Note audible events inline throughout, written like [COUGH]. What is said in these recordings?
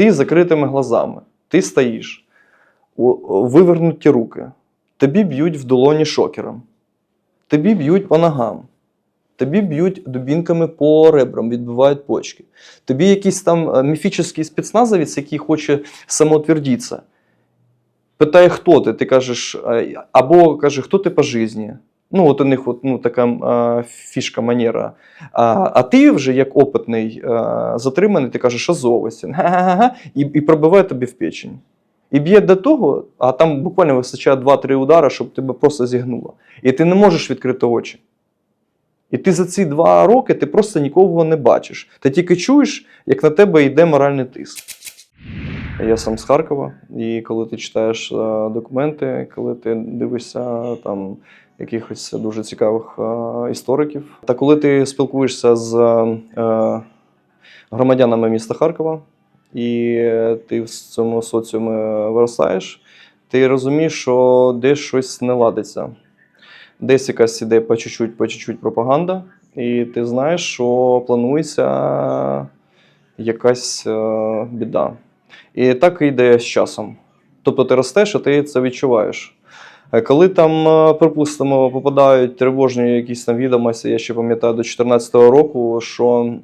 Ти з закритими глазами, ти стоїш, вивернуті руки, тобі б'ють в долоні шокером, тобі б'ють по ногам, тобі б'ють дубінками по ребрам, відбивають почки. Тобі якийсь там е, міфічний спецназовець, який хоче самоутвердитися, питає, хто ти, ти кажеш, е, або каже, хто ти по житті. Ну, от у них от, ну, така е, фішка, манера. А, а ти вже, як опитний, е, затриманий, ти кажеш, га-га-га, і, і пробиває тобі в печень. І б'є до того, а там буквально вистачає 2-3 удари, щоб тебе просто зігнуло. І ти не можеш відкрити очі. І ти за ці два роки ти просто нікого не бачиш. Ти тільки чуєш, як на тебе йде моральний тиск. Я сам з Харкова, і коли ти читаєш документи, коли ти дивишся там якихось дуже цікавих е, істориків, та коли ти спілкуєшся з е, громадянами міста Харкова, і ти в цьому соціумі виростаєш, ти розумієш, що десь щось не ладиться. Десь якась іде по чуть-чуть, по чуть-чуть пропаганда, і ти знаєш, що планується якась е, біда. І так і йде з часом. Тобто ти ростеш, а ти це відчуваєш. Е, Коли там, е, припустимо, попадають тривожні якісь там відомості, я ще пам'ятаю до 2014 року, що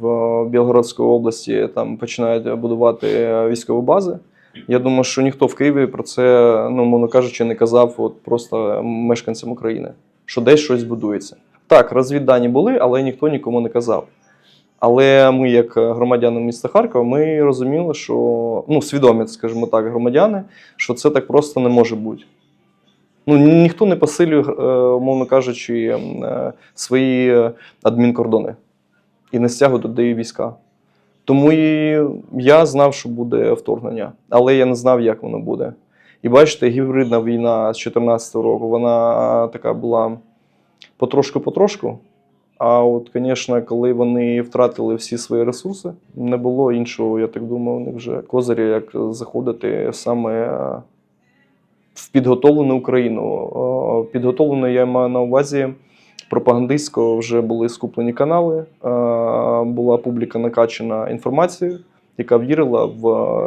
в Білгородській області там починають будувати військові бази. Я думаю, що ніхто в Києві про це, ну, мовно кажучи, не казав от просто мешканцям України, що десь щось будується. Так, розвіддані були, але ніхто нікому не казав. Але ми, як громадяни міста Харкова, ми розуміли, що ну, свідомі, скажімо так, громадяни, що це так просто не може бути. Ну, ніхто не посилює, е, умовно кажучи, е, свої адмінкордони і не стягує туди війська. Тому і я знав, що буде вторгнення, але я не знав, як воно буде. І бачите, гібридна війна з 2014 року, вона така була потрошку-потрошку. А от, звісно, коли вони втратили всі свої ресурси, не було іншого, я так думаю, у них вже козиря, як заходити саме е, в підготовлену Україну. Е, Підготовлену я маю на увазі пропагандистсько вже були скуплені канали, е, була публіка накачана інформацією, яка вірила в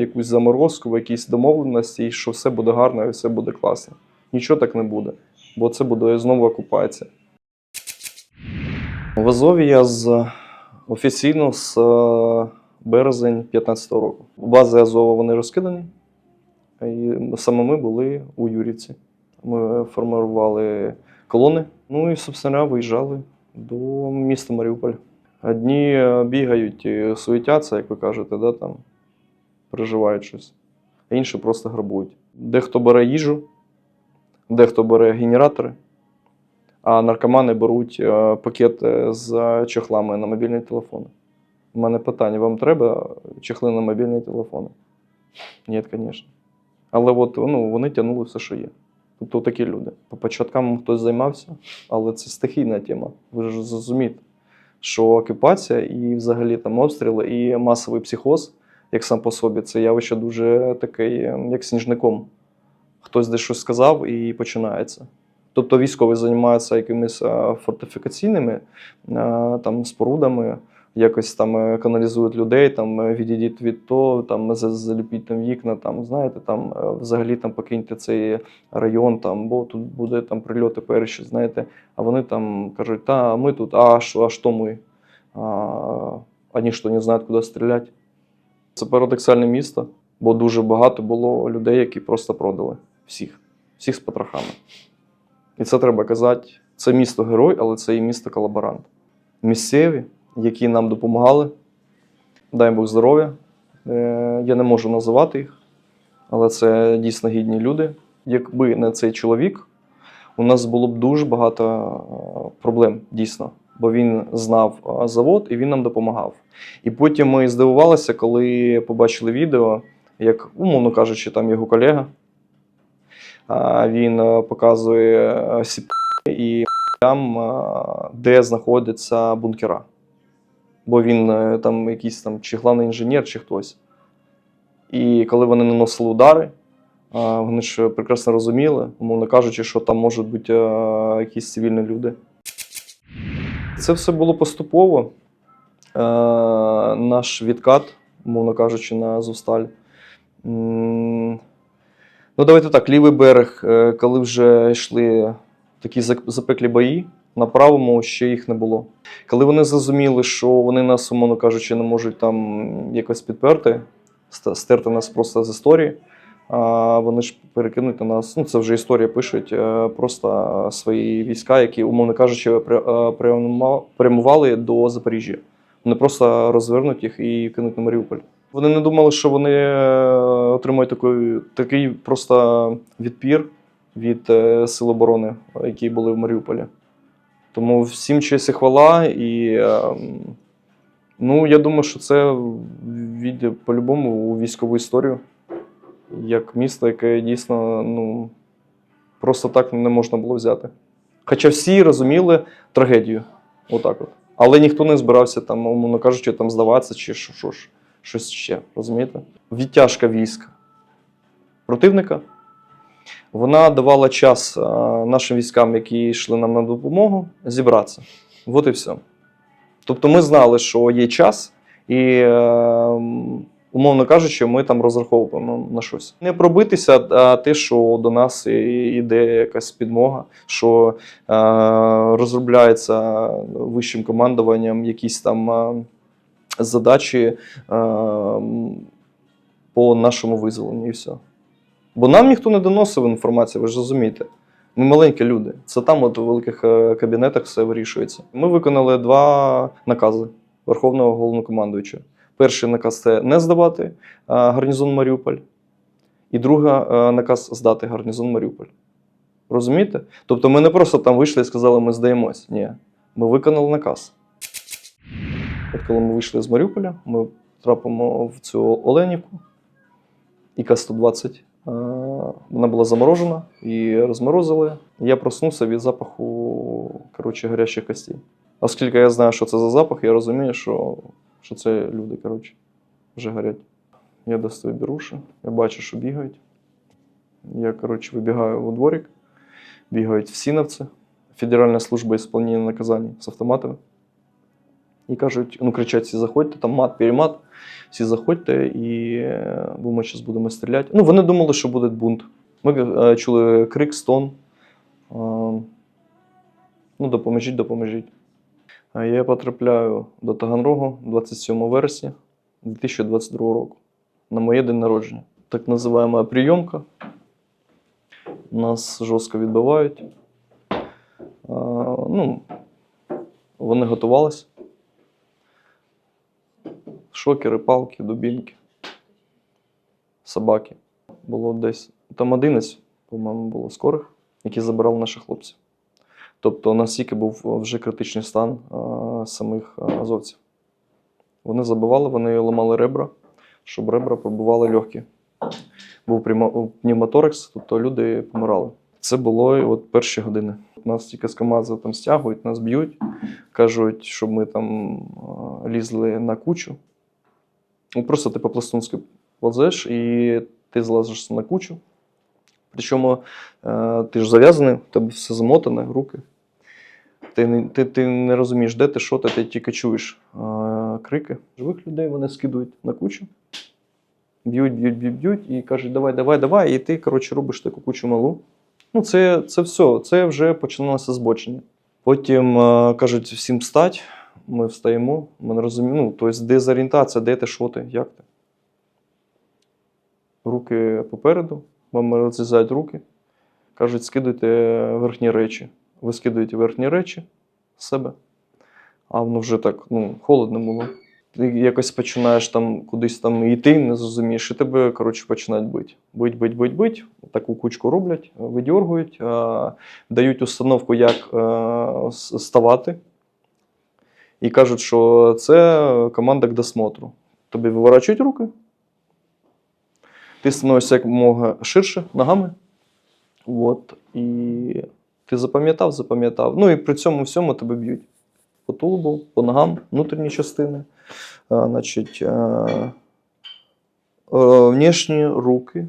якусь заморозку, в якісь домовленості, що все буде гарно і все буде класно. Нічого так не буде, бо це буде знову окупація. В Азові я з офіційно з е, березень 2015 року. Бази Азова вони розкидані. І саме ми були у Юрівці. Ми формували колони. Ну і, собственно, виїжджали до міста Маріуполь. Одні е, бігають і суетяться, як ви кажете, да, там, переживають щось, а інші просто грабують. Дехто бере їжу, дехто бере генератори, а наркомани беруть е, пакети з чохлами на мобільні телефони. У мене питання: вам треба чехли на мобільні телефони? Ні, звісно. Але от, ну, вони тягнули все, що є. Тобто такі люди. По початкам хтось займався, але це стихійна тема. Ви ж зрозумієте, що окупація і взагалі там обстріли, і масовий психоз, як сам по собі, це явище дуже таке, як сніжником. Хтось десь щось сказав і починається. Тобто військові займаються якимись фортифікаційними там, спорудами, якось там е, каналізують людей, там е, відійдіть від того, там заліпіть там вікна, там знаєте, там е, взагалі там покиньте цей район, там, бо тут буде там прильоти перші, знаєте. А вони там кажуть, та ми тут, а що, а що ми? А, вони що, не знають, куди стріляти? Це парадоксальне місто, бо дуже багато було людей, які просто продали всіх, всіх з потрохами. І це треба казати. Це місто герой, але це і місто колаборант. Місцеві, які нам допомагали, дай Бог здоров'я. Е, Я не можу називати їх, але це дійсно гідні люди. Якби не цей чоловік, у нас було б дуже багато е, проблем, дійсно. Бо він знав е, завод і він нам допомагав. І потім ми здивувалися, коли побачили відео, як, умовно кажучи, там його колега. Він е, показує е, сіп і там, е, де знаходяться бункера. Бо він там якийсь там чи главний інженер, чи хтось. І коли вони наносили удари, вони ж прекрасно розуміли, умовно кажучи, що там можуть бути якісь цивільні люди. Це все було поступово. Наш відкат умовно кажучи, на Азовсталь. Ну, давайте так, лівий берег, е, коли вже йшли такі запеклі бої, на правому ще їх не було. Коли вони зрозуміли, що вони нас, умовно кажучи, не можуть там якось підперти, стерти нас просто з історії, а вони ж перекинуть на нас, ну це вже історія пишуть, е, просто свої війська, які, умовно кажучи, е, прямували до Запоріжжя. Вони просто розвернуть їх і кинуть на Маріуполь. Вони не думали, що вони е, отримають такий, такий просто відпір від е, Сил оборони, які були в Маріуполі. Тому всім честь і хвала. І е, ну, я думаю, що це війде по-любому у військову історію. Як місто, яке дійсно ну, просто так не можна було взяти. Хоча всі розуміли трагедію. Отак от. Але ніхто не збирався там, умовно кажучи, там здаватися чи що, що ж, щось ще. Розумієте? Відтяжка військ противника. Вона давала час е, нашим військам, які йшли нам на допомогу, зібратися. От і все. Тобто ми знали, що є час, і, е, умовно кажучи, ми там розраховуємо на щось. Не пробитися, а те, що до нас іде якась підмога, що е, розробляється вищим командуванням якісь там е, задачі е, по нашому визволенню, і все. Бо нам ніхто не доносив інформацію, ви ж розумієте. Ми маленькі люди. Це там, от у великих е, кабінетах, все вирішується. Ми виконали два накази Верховного головнокомандуючого. Перший наказ це не здавати е, гарнізон Маріуполь, і другий наказ здати гарнізон Маріуполь. Розумієте? Тобто ми не просто там вийшли і сказали, ми здаємось. Ні, ми виконали наказ. От коли ми вийшли з Маріуполя, ми трапимо в цю Оленівку, ІК-120. Е, Вона була заморожена і розморозили. Я проснувся від запаху коротше, гарячих костей. Оскільки я знаю, що це за запах, я розумію, що, що це люди коротше, вже горять. Я достаю беруші, я бачу, що бігають. Я коротше, вибігаю у дворик, бігають всіновці, Федеральна служба ісполнення наказань з автоматами. І кажуть, ну кричать, всі заходьте, там мат, перемат, всі заходьте, і е, бо ми зараз будемо стріляти. Ну, вони думали, що буде бунт. Ми е, чули крик, стон. Е, ну, допоможіть, допоможіть. Я потрапляю до Таганрогу 27 вересня 2022 року на моє день народження. Так називаємо прийомка. Нас жорстко відбивають. Ну, вони готувалися. Шокери, палки, дубінки, собаки. Було десь там 11, по-моєму, було скорих, які забирали наших хлопців. Тобто настільки був вже критичний стан а, самих азовців. Вони забивали, вони ламали ребра, щоб ребра пробували легкі. Був пневмоторакс, тобто люди помирали. Це було от перші години. Нас тільки з КАМАЗа там стягують, нас б'ють, кажуть, щоб ми там лізли на кучу. Ну, просто ти по-пластунськи ползеш і ти злазиш на кучу. Причому е, ти ж зав'язаний, у тебе все замотане, руки. Ти, ти, ти не розумієш, де ти, що ти, ти тільки чуєш е, крики. Живих людей вони скидують на кучу, б'ють, б'ють, б'ють, б'ють і кажуть, давай, давай, давай. І ти, коротше, робиш таку кучу малу. Ну, це, це все, це вже починалося збочення. Потім е, кажуть, всім встать, ми встаємо, ми не розуміємо. Ну, тобто дезорієнтація, де ти, що ти, як ти. Руки попереду, вам розрізають руки, кажуть, скидуйте верхні речі. Ви скидуєте верхні речі з себе, а воно вже так ну, холодно було. Ти якось починаєш там кудись там йти, не зрозумієш, і тебе коротше, починають бити. Бить, бить, бить, бить. Таку кучку роблять, видьоргують, дають установку, як е, ставати. І кажуть, що це команда к досмотру. Тобі виворачують руки. Ти становишся як мога ширше ногами. От, і ти запам'ятав, запам'ятав. Ну і при цьому всьому тебе б'ють по тулубу, по ногам, внутрішні частини. А, значить, а, е, внешні руки.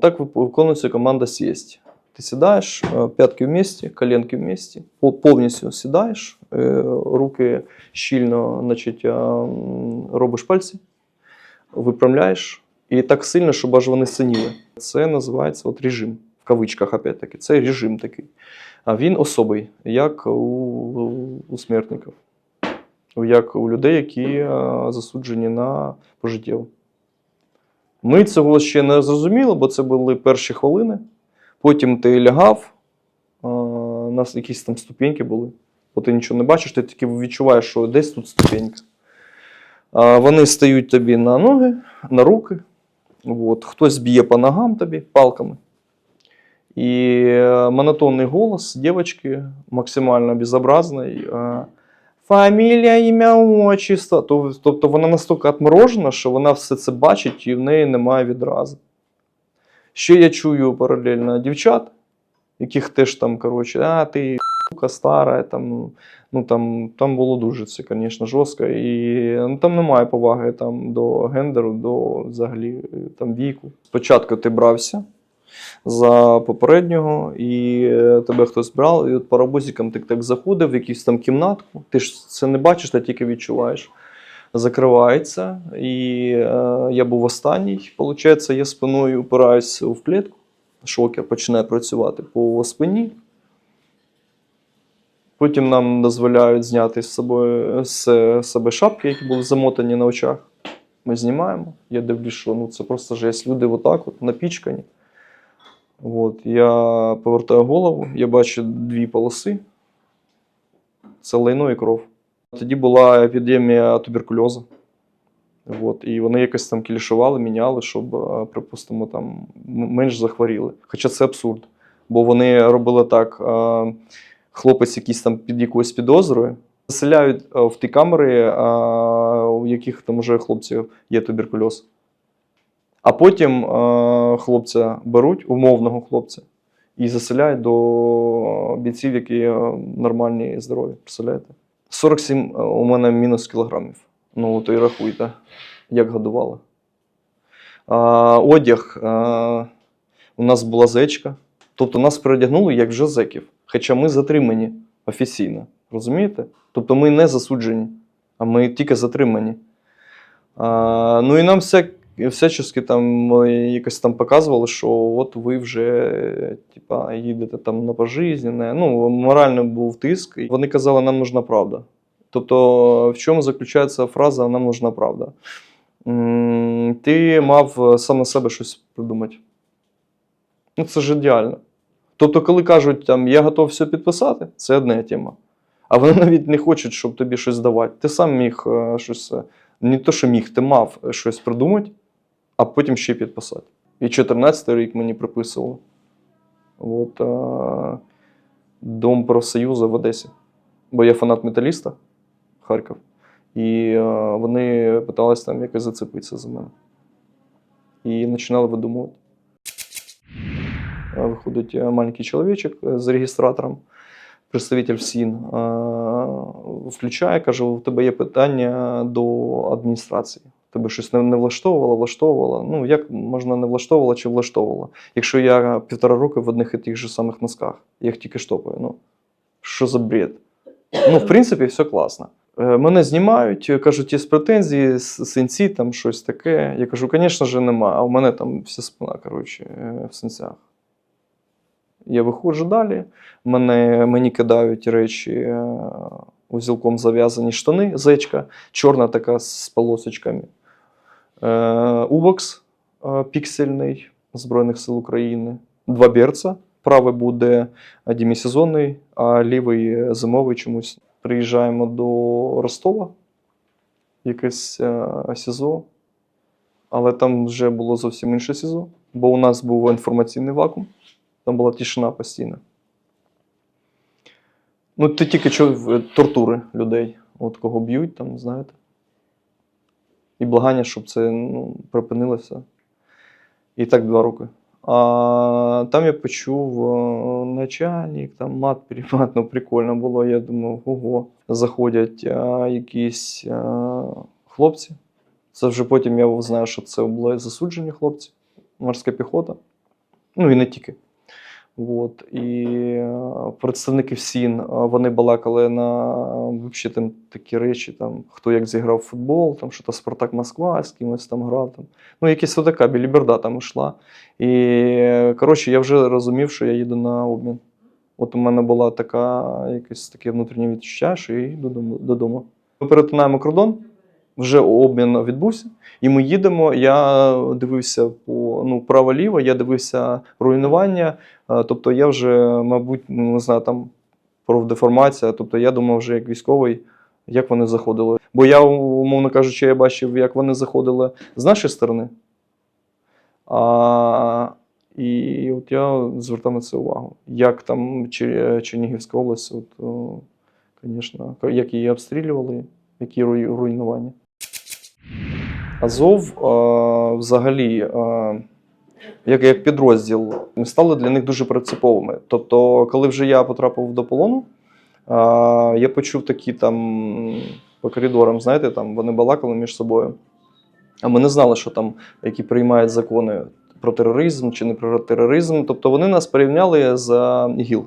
Так виконується команда сість. Ти сідаєш, е, п'ятки вместе, коленки вместе, пол- повністю сідаєш, е, руки щільно значить, робиш пальці, виправляєш, і так сильно, щоб аж вони синіли. Це називається от режим, в кавичках, опять-таки. Це режим такий. А він особий, як у, у смертників, як у людей, які е, засуджені на пожиттєво. Ми цього ще не зрозуміли, бо це були перші хвилини. Потім ти лягав, у нас якісь там ступеньки були, бо ти нічого не бачиш, ти тільки відчуваєш, що десь тут ступенька. А, вони стають тобі на ноги, на руки. От. Хтось б'є по ногам тобі палками. І е, монотонний голос дівчинки, максимально безобразний. е, Фамілія, ім'я, отчество. Тобто вона настільки отморожена, що вона все це бачить і в неї немає відразу. Ще я чую паралельно дівчат, яких теж там, коротше, а ти сука стара, там, ну, там, там було дуже це, звісно, жорстко. І ну, там немає поваги там, до гендеру, до взагалі там, віку. Спочатку ти брався за попереднього, і е, тебе хтось брав, і от паровозиком ти так заходив в якусь там кімнатку. Ти ж це не бачиш, ти тільки відчуваєш. Закривається, і е, я був останній. Получається, я спиною упираюсь в клітку, шокер починає працювати по спині. Потім нам дозволяють зняти з собою з себе шапки, які були замотані на очах. Ми знімаємо. Я дивлюсь, що ну, це просто жесть. Люди отак от напічкані. От, я повертаю голову, я бачу дві полоси. Це лайно і кров. Тоді була епідемія туберкульозу. От, і вони якось там кілішували, міняли, щоб, е, припустимо, там менш захворіли. Хоча це абсурд. Бо вони робили так: е, хлопець якийсь там під якоюсь підозрою, заселяють е, в ті камери, у яких там уже хлопців є туберкульоз. А потім хлопця беруть, умовного хлопця, і заселяють до бійців, які нормальні і здорові. Представляєте? 47 е, у мене мінус кілограмів. Ну, то і рахуйте, як годували. А, одяг. А, у нас була зечка. Тобто нас передягнули як вже зеків. Хоча ми затримані офіційно. Розумієте? Тобто ми не засуджені, а ми тільки затримані. А, ну і нам вся, всячески там якось там показували, що от ви вже типа, їдете там на пожизненне. Ну, морально був тиск. І Вони казали, нам нужна правда. Тобто, в чому заключається фраза Нам нужна правда? Ти мав сам на себе щось придумати. Ну, це ж ідеально. Тобто, коли кажуть, там, я готов все підписати, це одна тема. А вони [LAUGHS] навіть не хочуть, щоб тобі щось давати. Ти сам міг е, щось, е, не то, що міг, ти мав щось придумати, а потім ще підписати. І 14 рік мені приписували. От, е, Дом профсоюзу в Одесі. Бо я фанат металіста, Харків. І е, вони питалися там якось зацепитися за мене. І починали видумувати. Виходить е, маленький чоловічок е, з реєстратором, представитель ФСІН, е, включає, каже: у тебе є питання до адміністрації. Тебе щось не, влаштовувало, влаштовувало. Ну, як можна не влаштовувало чи влаштовувало? Якщо я півтора роки в одних і тих же самих носках, їх тільки штопаю. Ну, що за бред? Ну, в принципі, все класно. Е, Мене знімають, кажуть, є претензії, синці, там щось таке. Я кажу, звісно ж, нема. А в мене там вся спина, коротше, е, в синцях. Я виходжу далі, мене, мені кидають речі, е, узілком зав'язані штани, зечка, чорна така з полосочками. Е, Убокс е, піксельний Збройних сил України, два берца. Правий буде демісезонний, а лівий зимовий чомусь. Приїжджаємо до Ростова, якесь е, СІЗО, але там вже було зовсім інше СІЗО, бо у нас був інформаційний вакуум, там була тишина постійна. Ну, ти тільки чув тортури людей, от кого б'ють, там, знаєте. І благання, щоб це ну, припинилося. І так два роки. А там я почув е, начальник, там мат [LAUGHS] перемат, ну прикольно було. Я думав, ого, заходять е, якісь е, хлопці. Це вже потім я знаю, що це були засуджені хлопці, морська піхота. Ну і не тільки. От, і е, представники ФСІН е, вони балакали на вообще, там, такі речі, там, хто як зіграв футбол, там, що то Спартак Москва з кимось там грав. Там. Ну, якась така біліберда там йшла. І коротше, я вже розумів, що я їду на обмін. От у мене була така, якесь таке внутрішнє відчуття, що я їду додому. Ми перетинаємо кордон, вже обмін відбувся, і ми їдемо. Я дивився по ну, право-ліво, я дивився руйнування. Тобто я вже, мабуть, ну, не знаю, там профдеформація. Тобто я думав вже як військовий, як вони заходили. Бо я, умовно кажучи, я бачив, як вони заходили з нашої сторони. А, і от я звертав на це увагу. Як там Чер- Чернігівська область, от, звісно, як її обстрілювали, які руйнування. Азов е, взагалі, е, як, як підрозділ, ми стали для них дуже принциповими. Тобто, коли вже я потрапив до полону, е, я почув такі там по коридорам, знаєте, там вони балакали між собою. А ми не знали, що там, які приймають закони про тероризм чи не про тероризм. Тобто вони нас порівняли з ІГІЛ.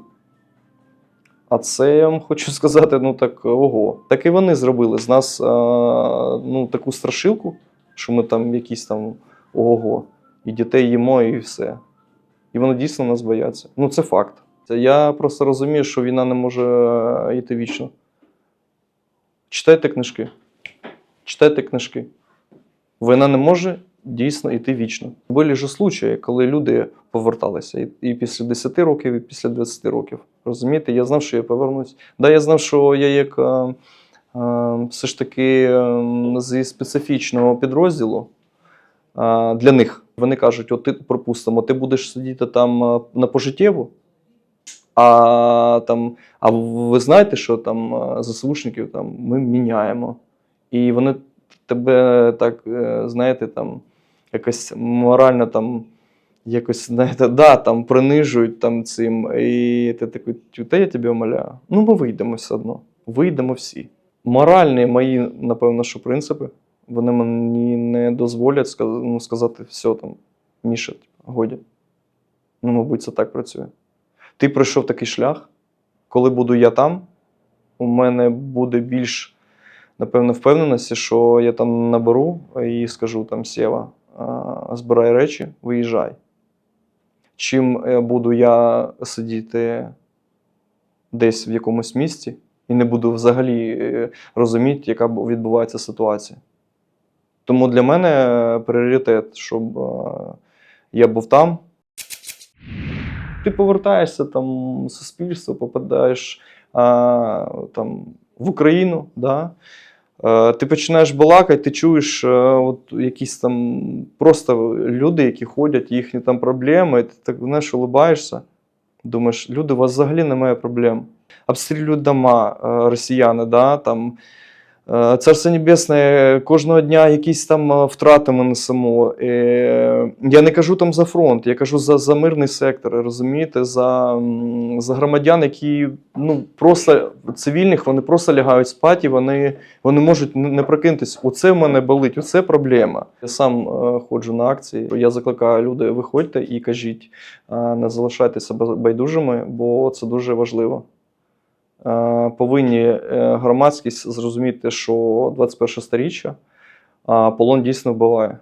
А це я вам хочу сказати: ну так ого. Так і вони зробили з нас е, ну, таку страшилку, що ми там якісь там ого, і дітей їмо, і все. І вони дійсно нас бояться. Ну, це факт. Я просто розумію, що війна не може йти вічно. Читайте книжки. Читайте книжки. Війна не може дійсно йти вічно. Були ж случаї, коли люди поверталися і, і після 10 років, і після 20 років. Розумієте, я знав, що я повернусь. Да, я знав, що я як е, е, все ж таки е, зі специфічного підрозділу е, для них. Вони кажуть: от ти, припустимо, ти будеш сидіти там е, на пожиттєву, а, там, а ви знаєте, що там е, ЗСУшників там, ми міняємо. І вони тебе так, е, знаєте, там якось морально там. Якось, знаєте, да, там принижують там цим. І ти такий, «Тю, та я тебе умоляю. Ну, ми вийдемо все одно. Вийдемо всі. Моральні мої, напевно, що принципи, вони мені не дозволять ну, сказати, все там, Міша, годі. Ну, мабуть, це так працює. Ти пройшов такий шлях, коли буду я там, у мене буде більш, напевно, впевненості, що я там наберу і скажу там Сєва, збирай речі, виїжджай. Чим е, буду я сидіти десь в якомусь місці і не буду взагалі е, розуміти, яка відбувається ситуація. Тому для мене пріоритет, щоб е, я був там. Ти повертаєшся там в суспільство, попадаєш а, там, в Україну. Да? Е, Ти починаєш балакати, ти чуєш е, от якісь там просто люди, які ходять, їхні там проблеми, і ти так знаєш, улибаєшся. Думаєш, люди, у вас взагалі немає проблем. Обстрілюють дома е, росіяни, да, там, Царство Небесне, кожного дня якісь там е, втрати ми несемо. Е, Я не кажу там за фронт, я кажу за, за мирний сектор, розумієте, за, за громадян, які ну, просто цивільних, вони просто лягають спати, вони вони можуть не прокинутися. Оце в мене болить, оце проблема. Я сам е, ходжу на акції. Я закликаю людей, виходьте і кажіть, е, не залишайтеся байдужими, бо це дуже важливо. Е, повинні е, громадськість зрозуміти, що 21 сторіччя полон дійсно вбиває.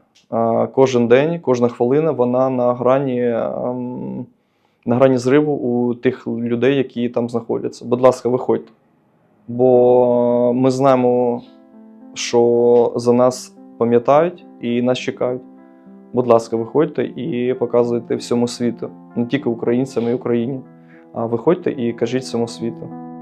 Кожен день, кожна хвилина вона на грані, ем, на грані зриву у тих людей, які там знаходяться. Будь ласка, виходьте. Бо ми знаємо, що за нас пам'ятають і нас чекають. Будь ласка, виходьте і показуйте всьому світу, не тільки українцям і Україні, а виходьте і кажіть всьому світу.